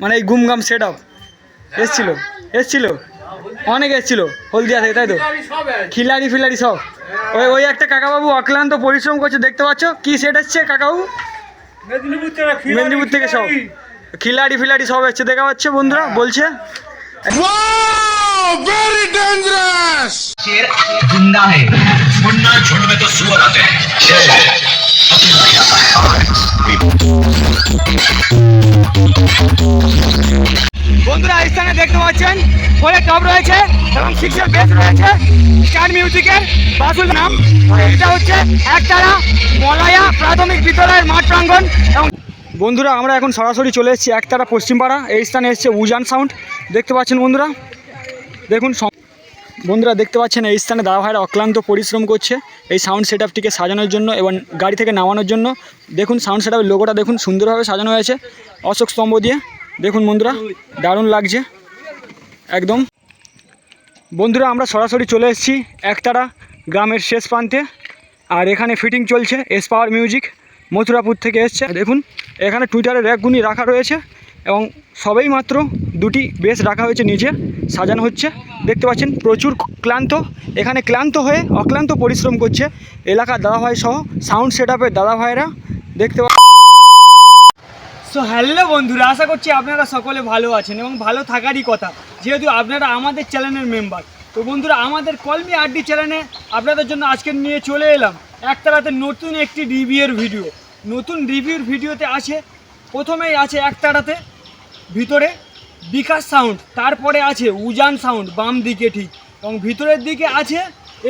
মানে এই গুমগাম set up এসছিল এসছিল অনেক এসছিল হলদিয়া থেকে তাই তো খিলাড়ি ফিলাড়ি সব ওই ওই একটা কাকাবাবু অক্লান্ত পরিশ্রম করছে দেখতে পাচ্ছ কি সেট এসছে কাকাবাবু মেদিনীপুর থেকে খিলাড়ি, মেদিনীপুর থেকে সব খিলাড়ি। খিলাড়ি ফিলাড়ি সব এসছে দেখা পাচ্ছে বন্ধুরা বলছে Wow! Very dangerous! शेर जिंदा है मुन्ना झुंड में तो सुअर आते हैं বন্ধুরা স্থানে দেখতে পাচ্ছেন ফোরে টপ রয়েছে এবং সিক্সের বেস রয়েছে। স্টার মিউজিকের বাসুল নাম। এটা হচ্ছে একতারা মলায়া প্রাথমিক বিদ্যালয়ের মাঠ প্রাঙ্গণ। এবং বন্ধুরা, আমরা এখন সরাসরি চলে এসেছি একতারা পশ্চিমপাড়া। এই স্থানে এসছে উজান সাউন্ড। দেখতে পাচ্ছেন বন্ধুরা? দেখুন বন্ধুরা দেখতে পাচ্ছেন, এই স্থানে দাদা ভাইরা অক্লান্ত পরিশ্রম করছে এই সাউন্ড সেট আপটিকে সাজানোর জন্য এবং গাড়ি থেকে নামানোর জন্য। দেখুন সাউন্ড সেট আপের লোগোটা দেখুন, সুন্দরভাবে সাজানো হয়েছে। অশোক স্তম্ভ দিয়ে। দেখুন বন্ধুরা, দারুণ লাগছে। একদম। বন্ধুরা, আমরা সরাসরি চলে এসেছি একতারা গ্রামের শেষ প্রান্তে। আর এখানে ফিটিং চলছে এস পাওয়ার মিউজিক মথুরাপুর থেকে এসছে। দেখুন, এখানে টুইটারে র্যাকগুনি রাখা রয়েছে এবং সবেই মাত্র দুটি বেস রাখা হয়েছে নিচে সাজানো হচ্ছে। দেখতে পাচ্ছেন, প্রচুর ক্লান্ত, এখানে ক্লান্ত হয়ে অক্লান্ত পরিশ্রম করছে এলাকার দাদাভাই সহ সাউন্ড সেট আপের দাদাভাইরা দেখতে সো হ্যালো বন্ধুরা, আশা করছি আপনারা সকলে ভালো আছেন এবং ভালো থাকারই কথা। যেহেতু আপনারা আমাদের চ্যানেলের মেম্বার তো বন্ধুরা, আমাদের কলমি আড্ডি চ্যানেলে আপনাদের জন্য আজকে নিয়ে চলে এলাম একতারাতে নতুন একটি রিভিউর ভিডিও নতুন রিভিউর ভিডিওতে আছে প্রথমেই আছে একতারাতে, ভিতরে বিকাশ সাউন্ড তারপরে আছে উজান সাউন্ড বাম দিকে ঠিক। এবং ভিতরের দিকে আছে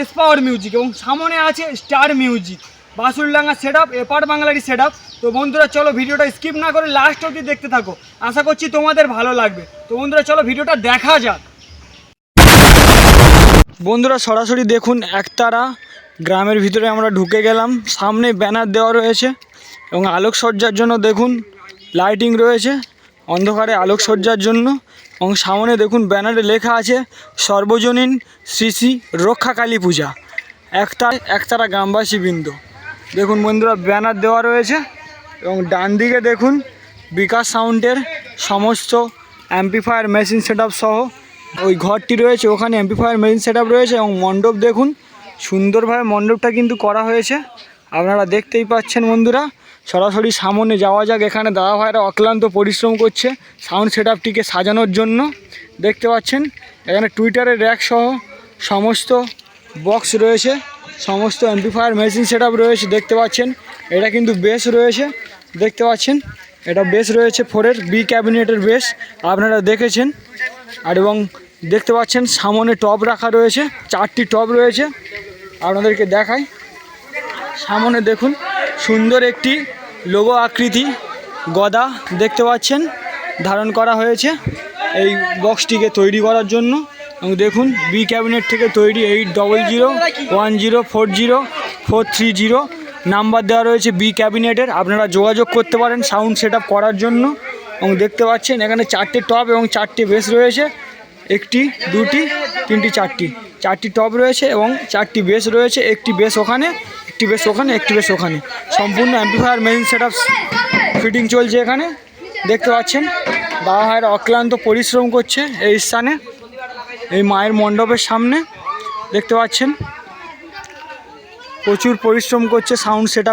এস পাওয়ার মিউজিক এবং সামনে আছে star music Basurdanga set up এপার বাংলারই সেট আপ তো বন্ধুরা, চলো ভিডিওটা স্কিপ না করে লাস্ট অবধি দেখতে থাকো। আশা করছি তোমাদের ভালো লাগবে। তো বন্ধুরা, চলো ভিডিওটা দেখা যাক। বন্ধুরা, সরাসরি দেখুন একতারা। গ্রামের ভিতরে আমরা ঢুকে গেলাম। সামনে ব্যানার দেওয়া রয়েছে। এবং আলোকসজ্জার জন্য দেখুন লাইটিং রয়েছে। অন্ধকারে আলোকসজ্জার জন্য এবং সামনে দেখুন ব্যানারে লেখা আছে, সর্বজনীন শ্রী শ্রী রক্ষা কালী পূজা। একটা একতারা গ্রামবাসী বৃন্দ। দেখুন বন্ধুরা, ব্যানার দেওয়া রয়েছে এবং ডান দিকে দেখুন বিকাশ সাউন্ডের সমস্ত অ্যাম্পিফায়ার মেশিন সেট সহ ওই ঘরটি রয়েছে, ওখানে অ্যাম্পিফায়ার মেশিন সেট রয়েছে এবং মণ্ডপ দেখুন। সুন্দরভাবে মণ্ডপটা কিন্তু করা হয়েছে। আপনারা দেখতেই পাচ্ছেন বন্ধুরা সরাসরি সামনে যাওয়া যাক। এখানে দাদা ভাইরা অক্লান্ত পরিশ্রম করছে সাউন্ড সেট সাজানোর জন্য। দেখতে পাচ্ছেন, এখানে টুইটারের র্যাক সহ সমস্ত বক্স রয়েছে, সমস্ত অ্যাম্পিফায়ার মেশিন সেট রয়েছে, দেখতে পাচ্ছেন। এটা কিন্তু বেস রয়েছে, দেখতে পাচ্ছেন। এটা বেস রয়েছে ফোরের বি ক্যাবিনেটের বেস আপনারা দেখেছেন। আর এবং দেখতে পাচ্ছেন, সামনে টপ রাখা রয়েছে, চারটি টপ রয়েছে। আপনাদেরকে দেখাই। সামনে দেখুন সুন্দর একটি লোগো আকৃতি গদা দেখতে পাচ্ছেন, ধারণ করা হয়েছে এই বক্সটিকে তৈরি করার জন্য। এবং দেখুন বি ক্যাবিনেট থেকে তৈরি eight double zero one zero four zero four three zero number দেওয়া রয়েছে বি ক্যাবিনেটের আপনারা যোগাযোগ করতে পারেন সাউন্ড সেট করার জন্য। এবং দেখতে পাচ্ছেন, এখানে চারটে টপ এবং চারটে বেস রয়েছে। একটি, দুটি, তিনটি, চারটি। চারটি টপ রয়েছে এবং চারটি বেস রয়েছে। একটি বেস ওখানে। একটি বেস ওখানে একটি বেস ওখানে। সম্পূর্ণ অ্যাম্পিফায়ার মেইন সেট ফিটিং চলছে এখানে। দেখতে পাচ্ছেন, বাবা ভাইয়েরা অক্লান্ত পরিশ্রম করছে এই স্থানে, এই মায়ের মণ্ডপের সামনে। দেখতে পাচ্ছেন, প্রচুর পরিশ্রম করছে সাউন্ড সেট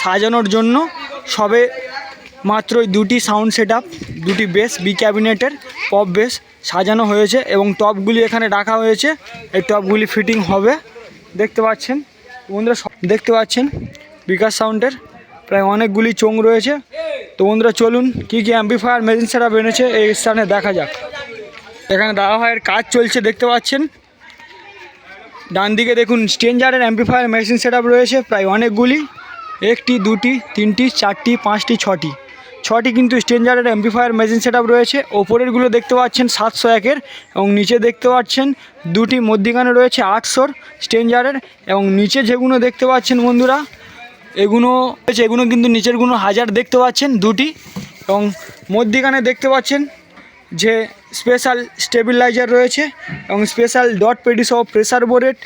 সাজানোর জন্য। সবে মাত্র দুটি সাউন্ড সেট দুটি বেস বি ক্যাবিনেটের পপ বেস সাজানো হয়েছে এবং টপগুলি এখানে রাখা হয়েছে। এই টপগুলি ফিটিং হবে। দেখতে পাচ্ছেন বন্ধুরা দেখতে পাচ্ছেন? বিকাশ সাউন্ডের প্রায় অনেকগুলি চোং রয়েছে। তো বন্ধুরা চলুন, কী কী অ্যাম্পিফায়ার মেশিন সেটা এনেছে এই স্থানে দেখা যাক। এখানে দাদা ভাইয়ের কাজ চলছে, দেখতে পাচ্ছেন? ডান দিকে দেখুন স্টেঞ্জারের অ্যাম্পিফায়ার মেশিন সেট রয়েছে প্রায় অনেকগুলি। একটি, দুটি, তিনটি, চারটি, পাঁচটি, ছটি। ছটি কিন্তু স্টেঞ্জারের অ্যাম্পিফায়ার মেশিন সেট রয়েছে। ওপরেরগুলো দেখতে পাচ্ছেন সাতশো একের এবং নিচে দেখতে পাচ্ছেন দুটি মধ্যিখানে রয়েছে আটশোর স্টেঞ্জারের এবং নিচে যেগুলো দেখতে পাচ্ছেন বন্ধুরা এগুলো রয়েছে এগুলো কিন্তু নিচেরগুলো হাজার দেখতে পাচ্ছেন দুটি এবং মধ্যিখানে দেখতে পাচ্ছেন যে স্পেশাল স্টেবিলাইজার রয়েছে এবং স্পেশাল ডট পেডি সহ প্রেসার বোর্ডের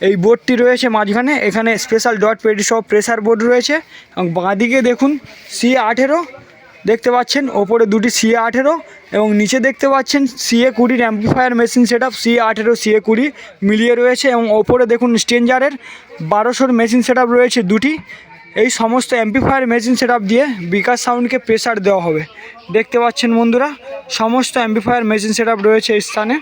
এই বোর্ডটি রয়েছে মাঝখানে, এখানে স্পেশাল ডট পেডি সহ প্রেসার বোর্ড রয়েছে এবং বাঁদিকে দেখুন সি আঠেরো দেখতে পাচ্ছেন, ওপরে দুটি সিএ আঠেরো এবং নিচে দেখতে পাচ্ছেন সিএ কুড়ির amplifier machine set up CA আঠেরো সিএ কুড়ি মিলিয়ে রয়েছে এবং ওপরে দেখুন স্টেঞ্জারের বারোশোর মেশিন সেট রয়েছে দুটি। এই সমস্ত অ্যাম্পলিফায়ার মেশিন সেট দিয়ে বিকাশ সাউন্ডকে প্রেসার দেওয়া হবে। দেখতে পাচ্ছেন বন্ধুরা, সমস্ত অ্যাম্পিফায়ার মেশিন সেট রয়েছে এই স্থানে।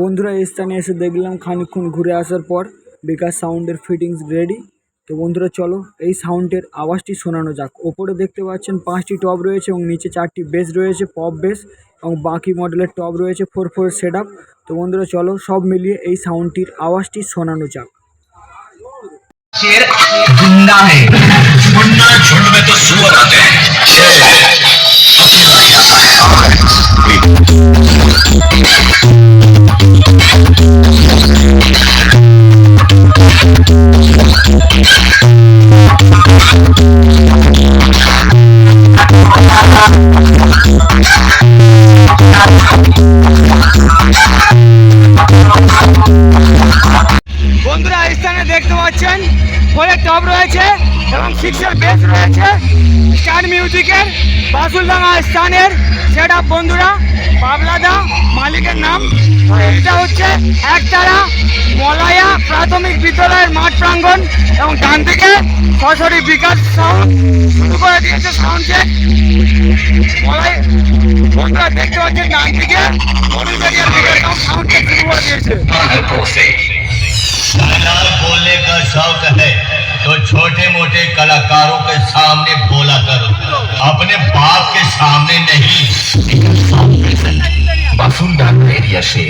বন্ধুরা, এই স্থানে এসে দেখলাম খানিকক্ষণ ঘুরে আসার পর বিকাশ সাউন্ডের ফিটিংস রেডি তো বন্ধুরা চলো এই সাউন্ডের আওয়াজটি শোনানো যাক ওপরে দেখতে পাচ্ছেন পাঁচটি টপ রয়েছে এবং নিচে চারটি বেস রয়েছে পপ বেস এবং বাকি মডেলের টপ রয়েছে ফোর ফোর সেট আপ তো বন্ধুরা চলো সব মিলিয়ে এই সাউন্ডটির আওয়াজটি শোনানো যাক शेर जिंदा है मुन्ना झुंड में तो सुअर आते हैं शेर अकेला ही বন্ধুরা স্থানে দেখতে পাচ্ছেন ফোরের টপ রয়েছে এবং সিক্সের বেস রয়েছে। স্টার মিউজিকের বাসুলডাঙ্গা স্থানের সেট আপ বন্ধুরা পাবলাদা মালিকের নাম। এটা হচ্ছে একতারা মলায়া প্রাথমিক বিদ্যালয়ের মাঠ প্রাঙ্গণ এবং ডান দিকে সরাসরি বিকাশ সাউন্ড শুরু করে দিয়েছে সাউন্ড চেক বন্ধুরা দেখতে পাচ্ছেন ডান দিকে সাউন্ড চেক শুরু করে দিয়েছে। बालकों बोलने का शौक है तो छोटे मोटे कलाकारों के सामने बोला करो। अपने बाप के सामने नहीं। वसुंधरा एरिया से।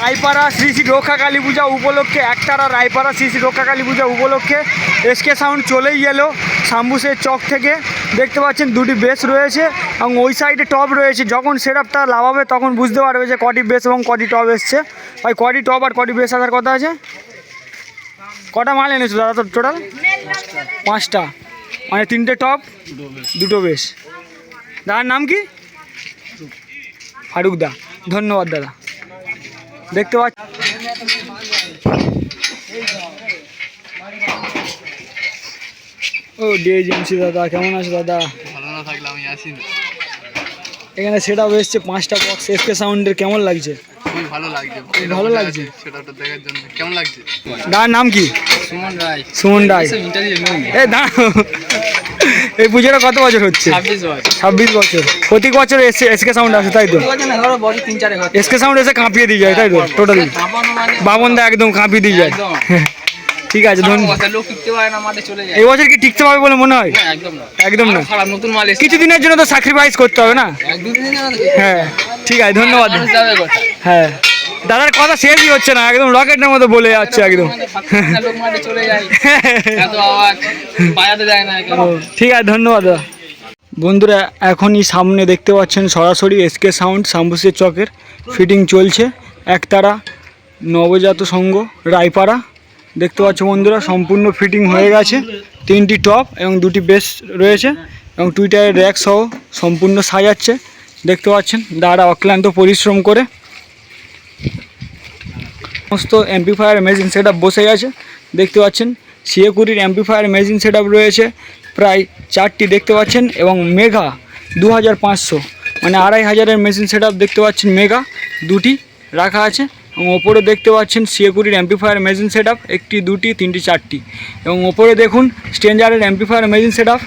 রায়পাড়া শ্রী শ্রী রক্ষা কালী পূজা উপলক্ষে, একতারা রায়পাড়া শ্রী শ্রী রক্ষা কালী পূজা উপলক্ষে এসকে সাউন্ড চলেই এলো শাম্বুসের চক থেকে। দেখতে পাচ্ছেন দুটি বেস রয়েছে এবং ওই সাইডে টপ রয়েছে। যখন সেটআপটা লাভাবে তখন বুঝতে পারবে যে কটি বেস এবং কটি টপ এসছে। ভাই, কটি টপ আর কটি বেস আসার কথা আছে? কটা মাল এনেছো দাদা তো টোটাল পাঁচটা। মানে তিনটে টপ দুটো বেশ। দাদার নাম কি? ফারুক দা ধন্যবাদ দাদা। দেখতে পাচ্ছি ও ডিএজেন্সি দাদা কেমন আছো দাদা? ভালো না থাকলে আমি আসি না। এখানে সেটা এসছে পাঁচটা বক্স এসকে সাউন্ডের কেমন লাগছে? খুবই ভালো লাগছে। ভালো লাগছে? সেটা ওটা দেখার জন্য। কেমন লাগছে? দাদার নাম কি? সুমন রায়। সুমন রায়। এ দাঁড়াও। এই পুজোটা কত বছর হচ্ছে? ছাব্বিশ বছর। প্রতি বছর। এসে এসকে সাউন্ড আসে তাই তো? এসকে সাউন্ড এসে কাঁপিয়ে দিয়ে যায় তাই তো? টোটালি কাঁপানো মানে বাবন দা একদম কাঁপিয়ে দিয়ে যায়। ঠিক আছে এই বছর কি টিকতে পারবে বলে মনে হয়? একদম না। কিছুদিনের জন্য তো স্যাক্রিফাইস করতে হবে না? হ্যাঁ ঠিক আছে ধন্যবাদ? হ্যাঁ। দাদার কথা শেষই হচ্ছে না, একদম রকেটের মতো বলে যাচ্ছে একদম। ঠিক আছে, ধন্যবাদ দাদা। বন্ধুরা, এখনই সামনে দেখতে পাচ্ছেন সরাসরি এসকে সাউন্ড শাম্বুসের চকের ফিটিং চলছে। একতারা, নবজাত সংঘ রায়পাড়া। দেখতে পাচ্ছ বন্ধুরা, সম্পূর্ণ ফিটিং হয়ে গেছে। তিনটি টপ এবং দুটি বেস রয়েছে এবং টুইটারের র্যাক সহ সম্পূর্ণ সাজাচ্ছে। দেখতে পাচ্ছেন, দাদা অক্লান্ত পরিশ্রম করে সমস্ত অ্যাম্পিফায়ার মেশিন সেট বসে গেছে দেখতে পাচ্ছেন সিএ কুড়ির অ্যাম্পিফায়ার মেশিন সেট রয়েছে। প্রায় চারটি দেখতে পাচ্ছেন এবং মেঘা দু হাজার পাঁচশো মানে আড়াই হাজারের মেশিন সেট দেখতে পাচ্ছেন মেঘা দুটি রাখা আছে এবং ওপরে দেখতে পাচ্ছেন সিএ কুড়ির অ্যাম্পিফায়ার মেশিন সেট একটি, দুটি, তিনটি, চারটি। এবং ওপরে দেখুন স্টেঞ্জারের অ্যাম্পিফায়ার মেশিন সেট আপ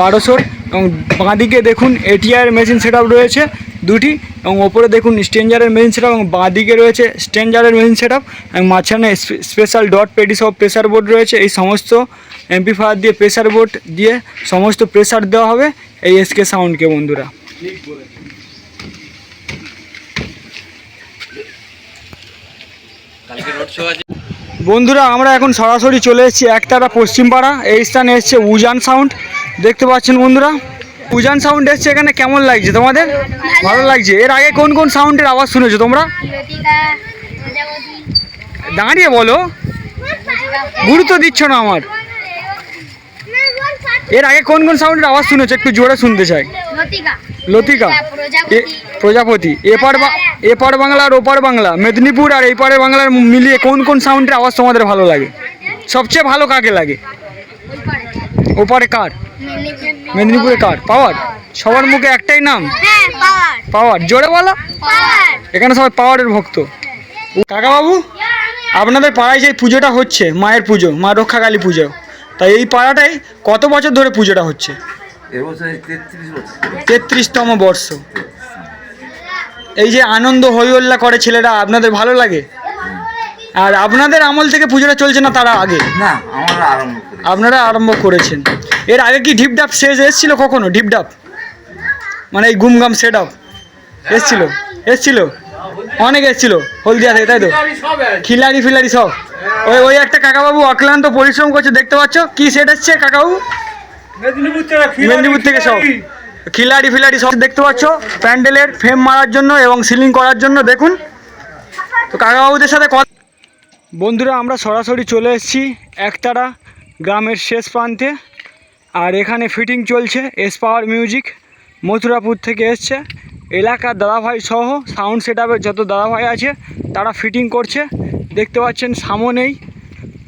বারোশোর এবং বাঁদিকে দেখুন এটিআর মেশিন সেট রয়েছে। দুটি এবং ওপরে দেখুন স্ট্রেঞ্জারের মেশিন সেট এবং বাঁ দিকে রয়েছে স্ট্রেঞ্জারের মেশিন সেট এবং মাঝখানে স্পেশাল ডট পেডি সব প্রেসার বোর্ড রয়েছে। এই সমস্ত এমপিফায়ার দিয়ে প্রেসার বোর্ড দিয়ে সমস্ত প্রেসার দেওয়া হবে এই এসকে সাউন্ডকে বন্ধুরা। বন্ধুরা আমরা এখন সরাসরি চলে এসেছি একতারা পশ্চিমপাড়া। এই স্থানে এসছে উজান সাউন্ড দেখতে পাচ্ছেন বন্ধুরা? উজান সাউন্ড এসছে এখানে কেমন লাগছে তোমাদের? ভালো লাগছে। এর আগে কোন কোন সাউন্ডের আওয়াজ শুনেছো তোমরা? দাঁড়িয়ে বলো। গুরুত্ব দিচ্ছ না আমার। এর আগে কোন কোন সাউন্ডের আওয়াজ শুনেছো? একটু জোরে শুনতে চাই। লতিকা। প্রজাপতি। প্রজাপতি। এপার বা- এপার বাংলা আর ওপার বাংলা। মেদিনীপুর আর এপারে বাংলার মিলিয়ে কোন কোন সাউন্ডের আওয়াজ তোমাদের ভালো লাগে? সবচেয়ে ভালো কাকে লাগে? ওপারে কার? মেদিনীপুরে কার? পাওয়ার? সবার মুখে একটাই নাম? হ্যাঁ পাওয়ার। পাওয়ার। জোরে বলো। এখানে সবাই পাওয়ারের ভক্ত। কাকাবাবু আপনাদের পাড়ায় যে পুজোটা হচ্ছে মায়ের পুজো মা রক্ষাকালী পুজো। তাই এই পাড়াটায় কত বছর ধরে পুজোটা হচ্ছে? তেত্রিশতম বর্ষ। এই যে আনন্দ হইহল্লা করে ছেলেরা আপনাদের ভালো লাগে? আর আপনাদের আমল থেকে পুজোটা চলছে না তারা আগে? না আমরা আরম্ভ করি আপনারা আরম্ভ করেছেন। এর আগে কি ঢিপডাপ শেষ এসেছিল কখনো? ঢিপডাপ মানে এই গুমগাম সেট আপ এসছিল? এসছিল? অনেক এসছিল হলদিয়া থেকে তাই তো? খিলাড়ি ফিলারি সব। ওই ওই একটা কাকাবাবু অক্লান্ত পরিশ্রম করছে দেখতে পাচ্ছ? কি সেট এসছে কাকাবাবু? মেদিনীপুর থেকে সব। খিলাড়ি। ফিলাড়ি সব দেখতে পাচ্ছ? প্যান্ডেলের ফ্রেম মারার জন্য এবং সিলিং করার জন্য দেখুন। তো কাকাবাবুদের সাথে কথা বন্ধুরা, আমরা সরাসরি চলে এসেছি একতারা গ্রামের শেষ প্রান্তে। আর এখানে ফিটিং চলছে এস পাওয়ার মিউজিক মথুরাপুর থেকে এসছে। এলাকার দাদাভাই সহ সাউন্ড সেট যত দাদাভাই আছে, তারা ফিটিং করছে। দেখতে পাচ্ছেন সামনেই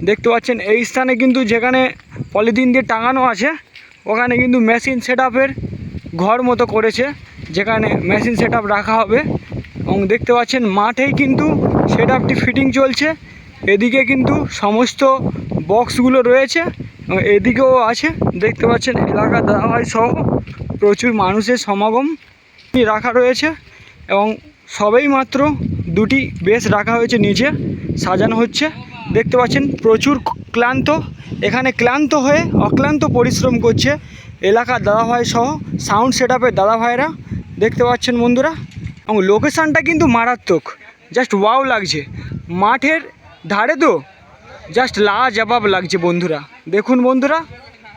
দেখতে পাচ্ছেন এই স্থানে কিন্তু যেখানে পলিথিন দিয়ে টাঙানো আছে, ওখানে কিন্তু মেশিন সেট ঘর মতো করেছে, যেখানে মেশিন সেট রাখা হবে। এবং দেখতে পাচ্ছেন মাঠেই কিন্তু সেট ফিটিং চলছে। এদিকে কিন্তু সমস্ত বক্সগুলো রয়েছে এবং এদিকেও আছে, দেখতে পাচ্ছেন এলাকার দাদাভাই সহ প্রচুর মানুষের সমাগম রাখা রয়েছে এবং সবেই মাত্র দুটি বেশ রাখা হয়েছে নিচে, সাজানো হচ্ছে। দেখতে পাচ্ছেন প্রচুর ক্লান্ত, এখানে ক্লান্ত হয়ে অক্লান্ত পরিশ্রম করছে এলাকার দাদাভাই সহ সাউন্ড সেট আপের দাদাভাইরা দেখতে পাচ্ছেন বন্ধুরা, এবং লোকেশানটা কিন্তু মারাত্মক, জাস্ট ওয়াও লাগছে। মাঠের ধারে তো? জাস্ট লাজবাব লাগছে বন্ধুরা। দেখুন বন্ধুরা,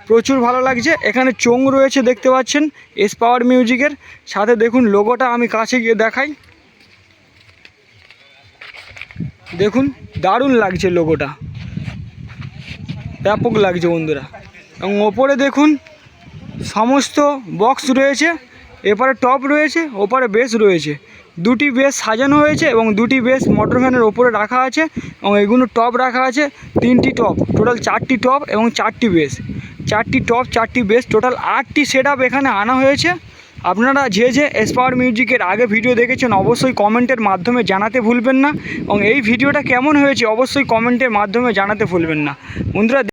প্রচুর ভালো লাগছে। এখানে চোং রয়েছে, দেখতে পাচ্ছেন? এস পাওয়ার মিউজিকের সাথে দেখুন লোগোটা আমি কাছে গিয়ে দেখাই। দেখুন, দারুণ লাগছে লোগোটা ব্যাপক লাগছে বন্ধুরা। এবং ওপরে দেখুন, সমস্ত বক্স রয়েছে। এপারে টপ রয়েছে, ওপারে বেস রয়েছে। দুটি বেস সাজানো হয়েছে এবং দুটি বেস মোটর ভ্যানের ওপরে রাখা আছে এবং এগুলো টপ রাখা আছে, তিনটি টপ টোটাল চারটি টপ এবং চারটি বেস চারটি টপ চারটি বেস টোটাল আটটি সেট এখানে আনা হয়েছে। আপনারা যে যে এস পাওয়ার মিউজিকের আগে ভিডিও দেখেছেন অবশ্যই কমেন্টের মাধ্যমে জানাতে ভুলবেন না এবং এই ভিডিওটা কেমন হয়েছে অবশ্যই কমেন্টের মাধ্যমে জানাতে ভুলবেন না। বন্ধুরা